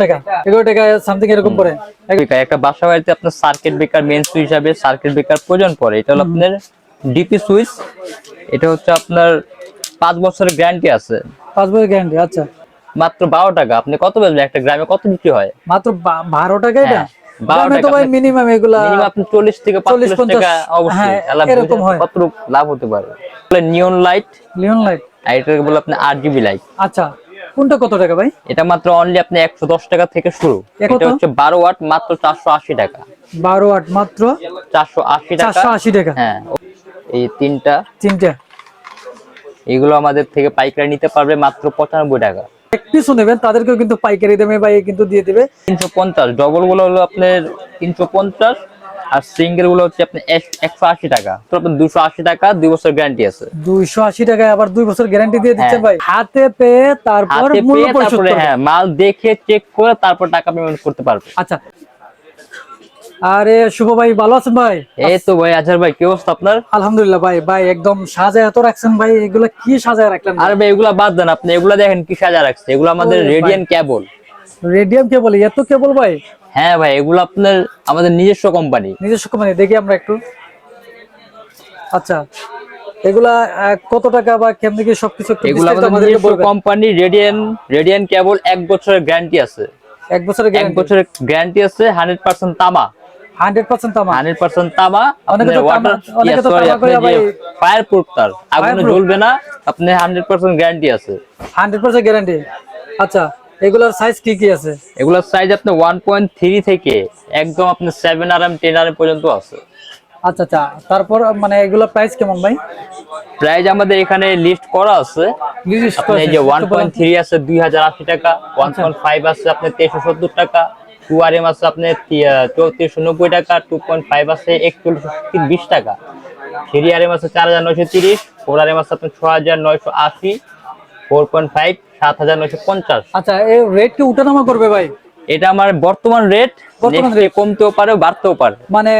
টাকা। টাকা সামথিং এরকম পড়ে একটা বাসা বাড়িতে আপনার সার্কিট ব্রেকার মেন সুইচ হিসাবে সার্কিট ব্রেকার প্রয়োজন পড়ে। এটা হলো আপনার ডিপি সুইচ এটা হচ্ছে আপনার পাঁচ বছরের গ্যারান্টি আছে। পাঁচ বছর গ্যারান্টি আচ্ছা। মাত্র বারো টাকা। আপনি কত বেচবেন? একটা গ্রামে কত বিক্রি হয়? মাত্র বারো টাকা এটা? হ্যাঁ, মিনিমাম চল্লিশ থেকে চল্লিশ, টাকা অবশ্যই হ্যাঁ। কত লাভ হতে পারে? নিয়ন লাইট লিওন লাইট এটাকে বলে আপনি আট জিবি লাইট আচ্ছা। কোনটা কত টাকা ভাই? এটা মাত্র অনলি আপনি একশো দশ টাকা থেকে শুরু। এটা হচ্ছে বারো ওয়াট মাত্র চারশো আশি টাকা। বারো আট মাত্র চারশো আশি টাকা। চারশো আশি টাকা। হ্যাঁ এই তিনটা। তিনটা। এগুলো আমাদের থেকে পাইকারি নিতে পারবে মাত্র পঁচানব্বই টাকা। এক পিসও নেবেন তাদেরকেও কিন্তু পাইকারি দামে ভাই কিন্তু দিয়ে দিবে। তিনশো পঞ্চাশ ডবলগুলো হলো আপনার তিনশো পঞ্চাশ আর সিঙ্গেলগুলো হচ্ছে আপনি একশো আশি টাকা। তো আপনার দুশো আশি টাকা দুই বছর গ্যারান্টি আছে। দুইশো আশি টাকায় আবার দুই বছর গ্যারান্টি দিয়ে দিচ্ছেন হ্যাঁ। ভাই। হাতে পেয়ে তারপর মূল্য পরিশোধ তারপরে হ্যাঁ মাল দেখে চেক করে তারপর টাকা পেমেন্ট করতে পারবে। আচ্ছা। আরে শুভ ভাই ভালো আছেন ভাই? এই তো ভাই আজহার ভাই কি অবস্থা আপনার? আলহামদুলিল্লাহ ভাই ভাই একদম সাজায় এত রাখছেন ভাই এগুলা কি সাজায় রাখলেন আর ভাই এগুলা বাদ দেন আপনি এগুলা দেখেন কি সাজা রাখছে। এগুলো আমাদের। রেডিয়ান কেবল রেডিয়াম কেবল এত কেবল ভাই? হ্যাঁ ভাই এগুলো আপনার আমাদের নিজস্ব কোম্পানি নিজস্ব কোম্পানি দেখি আমরা একটু। আচ্ছা এগুলা কত টাকা বা কেমনি কি সবকিছু এগুলো আমাদের নিজস্ব কোম্পানি রেডিয়ান রেডিয়ান কেবল এক বছরের গ্যারান্টি আছে। এক বছরের এক বছরের গ্যারান্টি আছে হান্ড্রেড পার্সেন্ট তামা। হান্ড্রেড পার্সেন্ট তামা? হান্ড্রেড পার্সেন্ট তামা অনেকে তো তামা- অনেকে তো তামা করে আবার ফায়ার প্রুফ তার আগুনে জ্বলবে না আপনি হান্ড্রেড পার্সেন্ট গ্যারান্টি আছে। হান্ড্রেড পার্সেন্ট গ্যারান্টি আচ্ছা এগুলোর সাইজ কি কি আছে? এগুলোর সাইজ আপনি 1.3 থেকে একদম আপনি 7 আরএম 10 আরএম পর্যন্ত আছে। আচ্ছা আচ্ছা। তারপর মানে এগুলো প্রাইস কেমন ভাই? প্রাইস আমাদের এখানে লিস্ট করা আছে। আপনি যে 1.3 আছে 2080 টাকা। আচ্ছা। 1.5 আছে আপনি 2370 টাকা। 2 আরএম আছে আপনি 3490 টাকা। 2.5 আছে 2120 টাকা। 3 আরএম আছে 4930 4 আরএম আছে আপনি 6980 4.5 সাত হাজার নয়শো পঞ্চাশ। আচ্ছা এই রেট কি উঠানামা করবে ভাই? এটা আমার বর্তমান রেট বর্তমান কমতেও পারে বাড়তেও পারে। মানে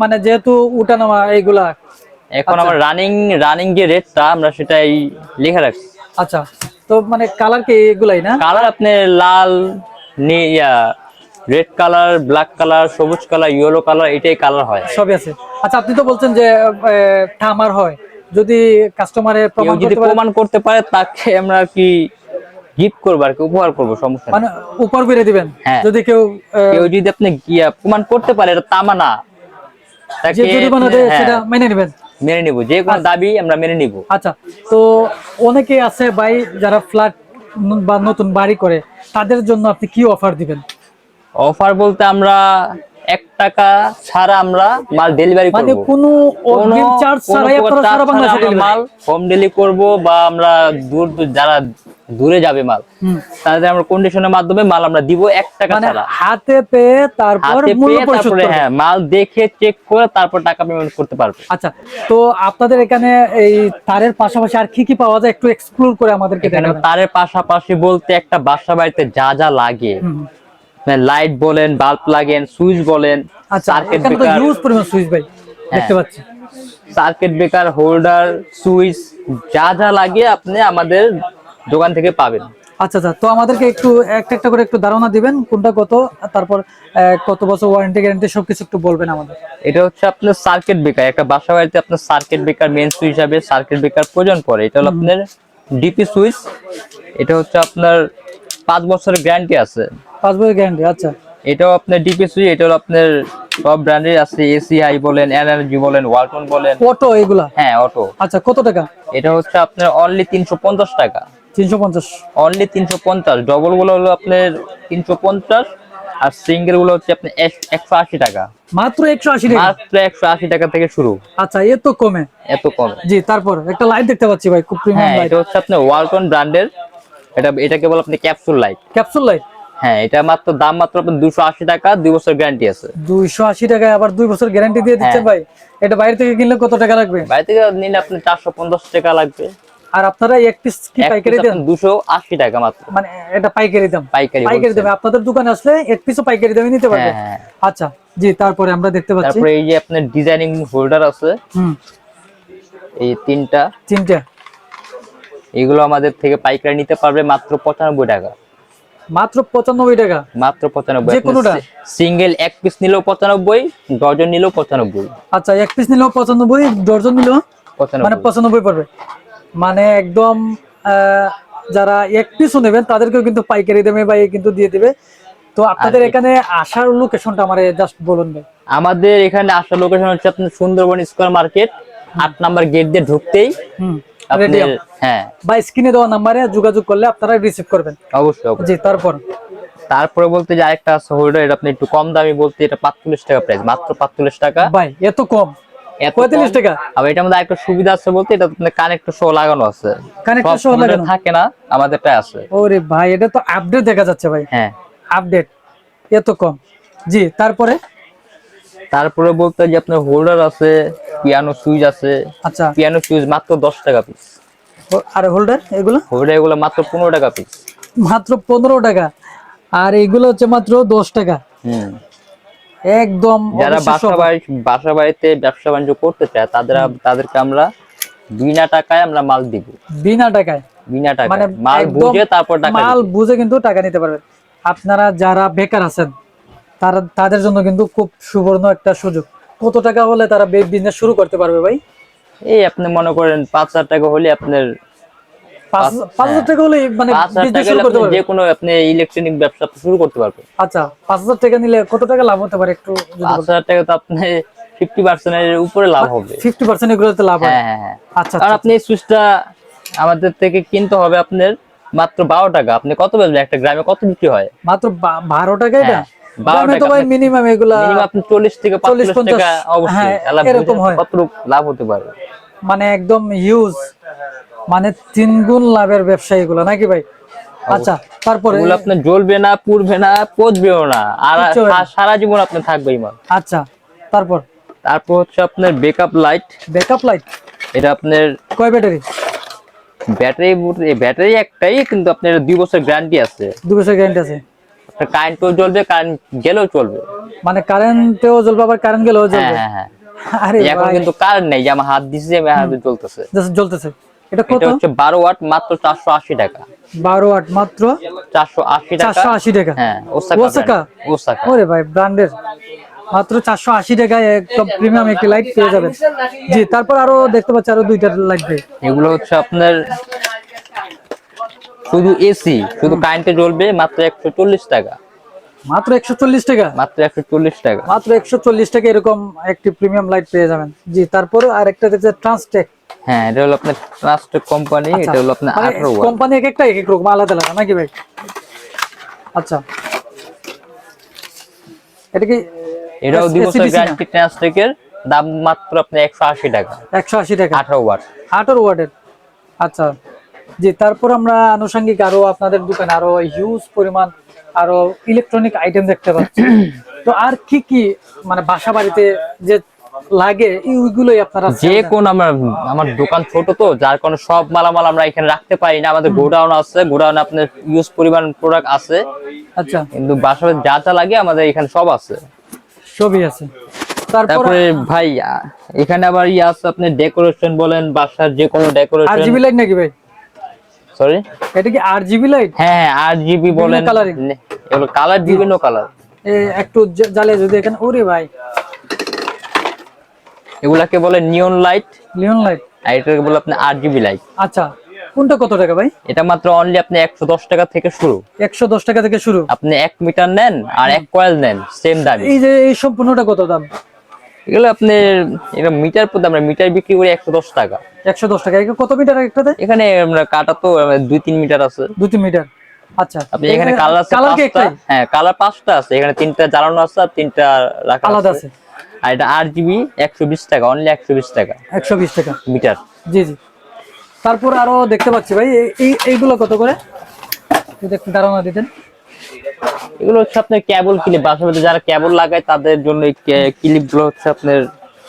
মানে যেহেতু উঠানামা এইগুলা। এখন আমার রানিং রানিং যে রেটটা আমরা সেটাই লিখে রাখছি। আচ্ছা তো মানে কালার কি এগুলাই না? কালার আপনি লাল রেড কালার ব্ল্যাক কালার সবুজ কালার ইয়েলো কালার এটাই কালার হয়। সবই আছে। আচ্ছা আপনি তো বলছেন যে থামার হয়। যদি কাস্টমারের কেউ প্রমাণ যদি প্রমাণ করতে পারে তাকে আমরা কি গিফট করব আর কি উপহার করব সমস্যা মানে উপর বেড়ে দিবেন? হ্যাঁ। যদি কেউ কেউ যদি আপনি গিয়া প্রমাণ করতে পারে এটা তামা না হ্যাঁ, সেটা মেনে নেবেন? মেনে নিব যে কোনো দাবি আমরা মেনে নিব। আচ্ছা তো অনেকে আছে ভাই যারা ফ্ল্যাট বা নতুন বাড়ি করে তাদের জন্য আপনি কি অফার দিবেন? অফার বলতে আমরা এক টাকা ছাড়া আমরা মাল ডেলিভারি মানে করব। কোনো অগ্রিম চার্জ ছাড়াই আপনারা সারা বাংলাদেশে মাল হোম ডেলিভারি করব বা আমরা দূর দূর যারা দূরে যাবে মাল। তাদের আমরা কন্ডিশনের মাধ্যমে মাল আমরা দিব এক টাকা মানে ছাড়া। হাতে পেয়ে তারপর মূল্য পরিশোধ করবে। হ্যাঁ মাল দেখে চেক করে তারপর টাকা পেমেন্ট করতে পারবে। আচ্ছা তো আপনাদের এখানে এই তারের পাশাপাশি আর কি কি পাওয়া যায় একটু এক্সপ্লোর করে আমাদেরকে এখানে দেখাবেন। তারের পাশাপাশি বলতে একটা বাসা বাড়িতে যা যা লাগে। লাইট বলেন বাল্ব লাগেন সুইচ বলেন সার্কিট ব্রেকার ইউজ পরিমাণ সুইচ ভাই দেখতে পাচ্ছি। সার্কিট ব্রেকার হোল্ডার সুইচ যা যা লাগে আপনি আমাদের দোকান থেকে পাবেন। আচ্ছা আচ্ছা তো আমাদেরকে একটু একটা একটা করে একটু ধারণা দিবেন কোনটা কত তারপর কত বছর ওয়ারেন্টি গ্যারান্টি সবকিছু একটু বলবেন আমাদের। এটা হচ্ছে আপনার সার্কিট ব্রেকার একটা বাসা বাড়িতে আপনার সার্কিট ব্রেকার মেন সুইচ হিসাবে সার্কিট ব্রেকার প্রয়োজন পড়ে। এটা হলো আপনার ডিপি সুইচ এটা হচ্ছে আপনার পাঁচ বছরের গ্যারান্টি আছে। পাঁচ বছর গ্যারান্টি আচ্ছা। এটাও আপনার ডিপি সুইচ এটা আপনার সব ব্র্যান্ডের আছে এসি এসিআই বলেন এনার্জি বলেন ওয়ালটন বলেন। অটো এগুলা? হ্যাঁ অটো আচ্ছা কত টাকা? এটা হচ্ছে আপনার অনলি তিনশো পঞ্চাশ টাকা। তিনশো পঞ্চাশ। অনলি তিনশো পঞ্চাশ। ডবলগুলো হলো আপনার তিনশো পঞ্চাশ আর সিঙ্গেলগুলো হচ্ছে আপনার একশো আশি টাকা। মাত্র একশো আশি টাকা? মাত্র একশো আশি টাকা থেকে শুরু। আচ্ছা এত কমে? এত কম। জি তারপর একটা লাইট দেখতে পাচ্ছি ভাই খুব প্রিমিয়াম লাইট এটা হচ্ছে আপনার ওয়ালটন ব্র্যান্ডের এটা এটাকে বলে আপনি ক্যাপসুল লাইট ক্যাপসুল লাইট হ্যাঁ এটা মাত্র দাম মাত্র আপনার দুশো আশি টাকা দুই বছর গ্যারান্টি আছে। দুইশো আশি টাকায় আবার দুই বছর গ্যারান্টি দিয়ে দিচ্ছেন ভাই? এটা বাইরে থেকে কিনলে কত টাকা লাগবে? বাইরে থেকে নিলে আপনার চারশো পঞ্চাশ টাকা লাগবে। আর আপনারা এক পিস কি পাইকারি দেন? দুশো আশি টাকা মাত্র। মানে এটা পাইকারি দাম? পাইকারি পাইকারি। দামে। আপনাদের দোকানে আসলে এক পিসও পাইকারি দামে নিতে পারবে? হ্যাঁ, হ্যাঁ। আচ্ছা জি তারপরে আমরা দেখতে পাচ্ছি। তারপরে এই যে আপনার ডিজাইনিং হোল্ডার আছে। হুম। এই তিনটা। তিনটা। এগুলো আমাদের থেকে পাইকারি নিতে পারবে মাত্র পঁচানব্বই টাকা। মাত্র পঁচানব্বই টাকা। মাত্র পঁচানব্বই। যে কোনোটা? সিঙ্গেল এক পিস নিলেও পঁচানব্বই ডজন নিলেও পঁচানব্বই। আচ্ছা এক পিস নিলেও পঁচানব্বই ডজন নিলেও মানে পঁচানব্বই পঁচানব্বই পড়বে। মানে একদম যারা এক পিসও নেবেন তাদেরকেও কিন্তু পাইকারি দামে ভাই কিন্তু দিয়ে দিবে। তো আপনাদের এখানে আসার লোকেশনটা আমার জাস্ট বলুন ভাই। আমাদের এখানে আসার লোকেশন হচ্ছে আপনার সুন্দরবন স্কোয়ার মার্কেট আট নাম্বার গেট দিয়ে ঢুকতেই। হ্যাঁ। বা স্ক্রিনে দেওয়া নাম্বারে যোগাযোগ করলে আপনারা রিসিভ করবেন। অবশ্যই জি তারপর? তারপরে বলতে যে আরেকটা আছে হোল্ডার এটা আপনি একটু কম দামি বলতে এটা টাকা প্রাইস মাত্র পাঁচচল্লিশ টাকা। ভাই এত কম? এত পঁয়তাল্লিশ কম। টাকা? আবার এটার মধ্যে একটা সুবিধা আছে বলতে এটা আপনার কানেক্টর সহ লাগানো আছে। Connector সহ লাগানো? থাকে না আমাদেরটা আছে। ওরে ভাই এটা তো আপডেট দেখা যাচ্ছে ভাই। হ্যাঁ। আপডেট এত কম। জি তারপরে? তারপরে বলতে যে আপনার হোল্ডার আছে পিয়ানো সুইচ আছে। আচ্ছা। পিয়ানো সুইচ মাত্র দশ টাকা পিস আর হোল্ডার এগুলো? হোল্ডার এগুলো মাত্র পনেরো টাকা পিস মাত্র পনেরো টাকা। আর এগুলো হচ্ছে মাত্র দশ টাকা। হুম। একদম যারা বাসা বাড়ি বাসা বাড়িতে ব্যবসা বাণিজ্য করতে চায় তাদের তাদেরকে আমরা বিনা টাকায় আমরা মাল দিব। বিনা টাকায়। বিনা টাকায়। মানে মাল বুঝে তারপর টাকা মাল বুঝে কিন্তু টাকা নিতে পারবেন আপনারা যারা বেকার আছেন তারা তাদের জন্য কিন্তু খুব সুবর্ণ একটা সুযোগ। কত টাকা হলে তারা বিজনেস শুরু করতে পারবে ভাই? এই আপনি মনে করেন পাঁচ হাজার টাকা হলে আপনার মানে যে কোনো আপনি ইলেকট্রনিক ব্যবসা শুরু করতে আচ্ছা পাঁচ হাজার টাকা নিলে কত টাকা লাভ হতে পারে একটু পাঁচ হাজার টাকা তো আপনি ফিফটি পার্সেন্টের উপরে লাভ হবে। ফিফটি পার্সেন্ট এগুলোতে লাভ হয়। হ্যাঁ হ্যাঁ হ্যাঁ। আচ্ছা কারণ আপনি সুইচটা আমাদের থেকে কিনতে হবে আপনার মাত্র বারো টাকা। আপনি কত বেচবেন? একটা গ্রামে কত বিক্রি হয়? মাত্র বারো টাকা এটা হ্যাঁ, বারো গ্রামে তো টাকা ভাই আপনি- মিনিমাম এগুলা চল্লিশ থেকে চল্লিশ, পঞ্চাশ অবশ্যই। এরকম। লাভ হতে পারে? মানে একদম হিউজ মানে তিন গুণ লাভের ব্যবসা এগুলো নাকি ভাই? আচ্ছা তারপরে এগুলো আপনার জ্বলবে না পুড়বে না পচবেও না। আর সারা জীবন আপনি থাকবে ইমান আচ্ছা তারপর? তারপর হচ্ছে আপনার ব্যাকআপ লাইট ব্যাকআপ লাইট এটা আপনার কয় ব্যাটারি? ব্যাটারি ব্যাটারি একটাই কিন্তু আপনার দুই বছর গ্যারান্টি আছে। দু বছর গ্যারান্টি আছে। কারেন্টও জ্বলবে কারেন্ট গেলেও চলবে। মানে কারেন্টেও জ্বলবে আবার কারেন্ট গেলেও হ্যাঁ জ্বলবে? হ্যাঁ হ্যাঁ। আরে এখন কিন্তু কারেন্ট নেই যে আমার হাত দিছি আমি হাতে জ্বলতেছে। জ্বলতেছে। এটা কত? হচ্ছে বারো ওয়াট মাত্র চারশো আশি টাকা। বারো আট মাত্র? চারশো আশি টাকা। চারশো আশি টাকা? হ্যাঁ ওসাকা ওসাকা? ওরে ভাই ব্র্যান্ডের মাত্র চারশো আশি টাকায় একদম প্রিমিয়াম একটি লাইট পেয়ে যাবেন। জি তারপর আরও দেখতে পাচ্ছি আরও দুইটা লাইট ভাই এগুলো হচ্ছে আপনার শুধু এসি শুধু কারেন্টে জ্বলবে মাত্র একশো চল্লিশ টাকা। মাত্র একশো চল্লিশ টাকা? মাত্র একশো চল্লিশ টাকা। মাত্র একশো চল্লিশ টাকা এরকম একটি প্রিমিয়াম লাইট পেয়ে যাবেন। জি তারপরে আর একটা দেখছে ট্রান্সটেক হ্যাঁ এটা হলো আপনার ট্রাস্ট কোম্পানি এটা হলো আপনার আঠারো কোম্পানি এক একটা এক এক রকম আলাদা আলাদা নাকি ভাই? আচ্ছা। এটা কি এটাও দুই বছর গ্যারান্টি ট্রান্সটেকের দাম মাত্র আপনার একশো আশি টাকা। একশো আশি টাকা। আঠারো ওয়াট আঠারো ওয়াটের আচ্ছা। জি তারপর আমরা আনুষঙ্গিক আরও আপনাদের দোকানে আরও হিউজ পরিমাণ আরও ইলেকট্রনিক আইটেম দেখতে পাচ্ছি। তো আর কি কি মানে বাসা বাড়িতে যে লাগে এইগুলোই আপনারা যে কোন আমার আমার দোকান ছোট তো যার কারণে সব মালামাল আমরা এখানে রাখতে পারি না। আমাদের গোডাউন আছে গোডাউনে আপনার ইউজ পরিমাণ প্রোডাক্ট আছে। আচ্ছা। কিন্তু বাসা যা যা লাগে আমাদের এখানে সব আছে। সবই আছে। তারপরে ভাই এখানে আবার ইয়ে আছে আপনি ডেকোরেশন বলেন বাসার যে কোনো আর ডেকোরেশন জিবি লাইট নাকি ভাই? সরি এটা কি আর জিবি লাইট হ্যাঁ আর জিবি বলেন? নে- এগুলো কালার বিভিন্ন কালার একটু জ- যদি এখানে ওরে ভাই। এগুলাকে বলে নিয়ন লাইট লিওন লাইট আর এটাকে বলে আপনি আর জিবি লাইট আচ্ছা কোনটা কত টাকা ভাই? এটা মাত্র অনলি আপনি একশো দশ টাকা থেকে শুরু। একশো দশ টাকা থেকে শুরু। আপনি এক মিটার নেন আর এক কয়েল নেন সেম দামি। এই যে এই সম্পূর্ণটা কত দাম? এগুলো আপনি এটা মিটার প্রতি আমরা মিটার বিক্রি করি একশো দশ টাকা। একশো দশ টাকা। কত মিটার একটাতে? এখানে আমরা কাটা তো দুই তিন মিটার আছে। দু তিন মিটার। আচ্ছা আপনি এখানে কালার আছে হ্যাঁ কালার পাঁচটা আছে। এখানে তিনটা জ্বালানো আছে আর তিনটা রাখা আলাদা আছে। আর এটা আট জিবি একশো বিশ টাকা অনলি একশো বিশ টাকা। একশো বিশ টাকা। মিটার। জি জি। তারপর আরও দেখতে পাচ্ছি ভাই এই- এই এইগুলো কত করে? একটু ধারণা দিতেন। এগুলো হচ্ছে আপনার কেবল ক্লিপ বাসাবাড়িতে যারা কেবল লাগায় তাদের জন্য এই ক্লিপগুলো হচ্ছে আপনার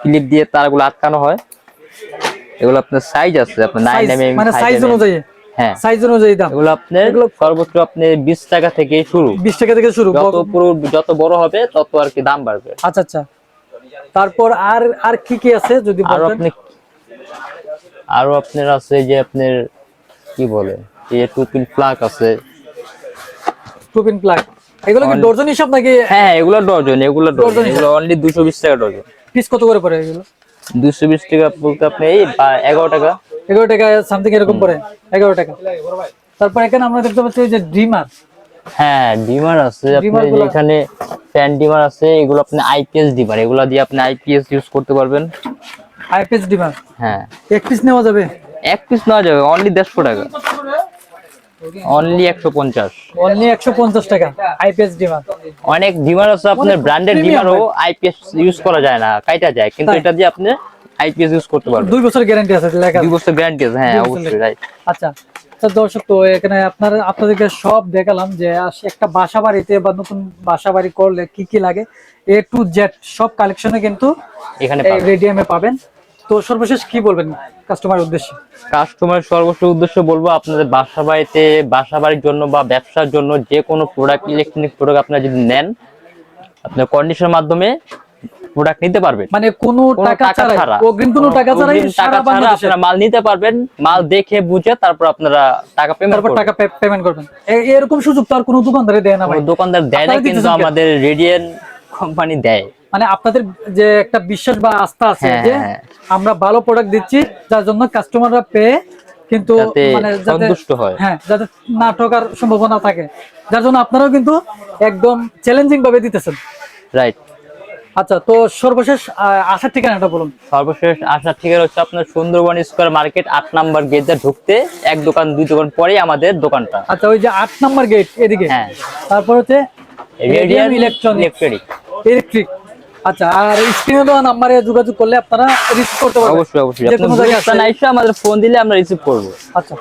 ক্লিপ দিয়ে তারগুলো আটকানো হয়। এগুলো আপনার সাইজ আছে আপনার নাইন এম মানে সাইজ অনুযায়ী? হ্যাঁ। সাইজ অনুযায়ী দাম? এগুলো আপনার সর্বোচ্চ আপনি বিশ টাকা থেকে শুরু। বিশ টাকা থেকে শুরু যত পুরো যত বড় হবে তত আর কি দাম বাড়বে। আচ্ছা আচ্ছা। তারপর আর আর কি কি আছে যদি আপনি আরও আপনার আছে যে আপনার কি বলে? এই যে টু আছে টু প্লাগ এগুলো কি ডর্জন হিসাব নাকি? হ্যাঁ এগুলো ডজন এগুলো ডজন এগুলো অনলি দুশো বিশ টাকা ডজন পিস কত করে পড়ে এগুলো? দুশো বিশ টাকা বলতে আপনি এই বা- এগারো টাকা। এগারো টাকা সামথিং এরকম পড়ে এগারো টাকা। তারপর এখানে আমরা দেখতে পাচ্ছি যে ড্রিমার হ্যাঁ ডিমার আছে Dimmer আপনি গুলো- এখানে ফ্যান ডিমার আছে এগুলো আপনি আইপিএস ডিমার এগুলো দিয়ে আপনি আইপিএস ইউজ করতে পারবেন। আইপিএস ড্রিমার হ্যাঁ। এক পিস নেওয়া যাবে? এক পিস নেওয়া যাবে অনলি দেড়শো টাকা। অনলি একশো পঞ্চাশ। অনলি একশো পঞ্চাশ টাকা আইপিএস ড্রিমার অনেক ডিমার আছে আপনার ব্র্যান্ডেড ডিমারও আইপিএস ইউজ করা যায় না কাইটা যায়। কিন্তু এটা দিয়ে আপনি আইপিএস ইউজ করতে পারবেন। দুই বছর গ্যারান্টি আছে লেখা দুই বছর গ্যারান্টি আছে হ্যাঁ অবশ্যই রাইট আচ্ছা তো দর্শক তো এখানে আপনার আপনাদেরকে সব দেখালাম যে একটা বাসা বাড়িতে বা নতুন বাসা বাড়ি করলে কি কি লাগে? এ টু জেড সব কালেকশনে কিন্তু এখানে রেডিয়ামে পাবেন। তো সর্বশেষ কি বলবেন কাস্টমার উদ্দেশ্যে? কাস্টমার সর্বশেষ উদ্দেশ্য বলব আপনাদের বাসা বাড়িতে বাসা বাড়ির জন্য বা ব্যবসার জন্য যে কোনো প্রোডাক্ট ইলেকট্রনিক প্রোডাক্ট আপনারা যদি নেন আপনার কন্ডিশনের মাধ্যমে প্রোডাক্ট নিতে পারবেন। মানে কোনো টাকা ছাড়া। অগ্রিম কোনো টাকা ছাড়াই টাকা ছাড়া আপনারা মাল নিতে পারবেন মাল দেখে বুঝে তারপর আপনারা টাকা পেমেন্ট করবেন। টাকা পেমেন্ট করবেন। এরকম সুযোগ তো আর কোনো দোকানদারে দেয় না ভাই। দোকানদার দেয় না কিন্তু আমাদের রেডিয়েন কোম্পানি দেয়। মানে আপনাদের যে একটা বিশ্বাস বা আস্থা আছে হ্যাঁ, যে হ্যাঁ। আমরা ভালো প্রোডাক্ট দিচ্ছি যার জন্য কাস্টমাররা পেয়ে কিন্তু মানে সন্তুষ্ট হয়। হ্যাঁ যাতে না ঠকার সম্ভাবনা থাকে। যার জন্য আপনারাও কিন্তু একদম চ্যালেঞ্জিং ভাবে দিতেছেন। রাইট আচ্ছা তো সর্বশেষ আসার ঠিকানাটা বলুন। সর্বশেষ আসার ঠিকানা হচ্ছে আপনার সুন্দরবন স্কোয়ার মার্কেট আট নাম্বার গেটে ঢুকতে এক দোকান দুই দোকান পরেই আমাদের দোকানটা। আচ্ছা ওই যে আট নাম্বার গেট এদিকে? হ্যাঁ। তারপর হচ্ছে রেডিয়ান ইলেকট্রনিক ইলেকট্রিক ইলেকট্রিক আচ্ছা আর স্ক্রিনে দেওয়া নাম্বারে যোগাযোগ করলে আপনারা রিসিভ করতে পারবেন। অবশ্যই অবশ্যই। যে কোনো জায়গায় আসলে- আমাদের ফোন দিলে আমরা রিসিভ করব। আচ্ছা।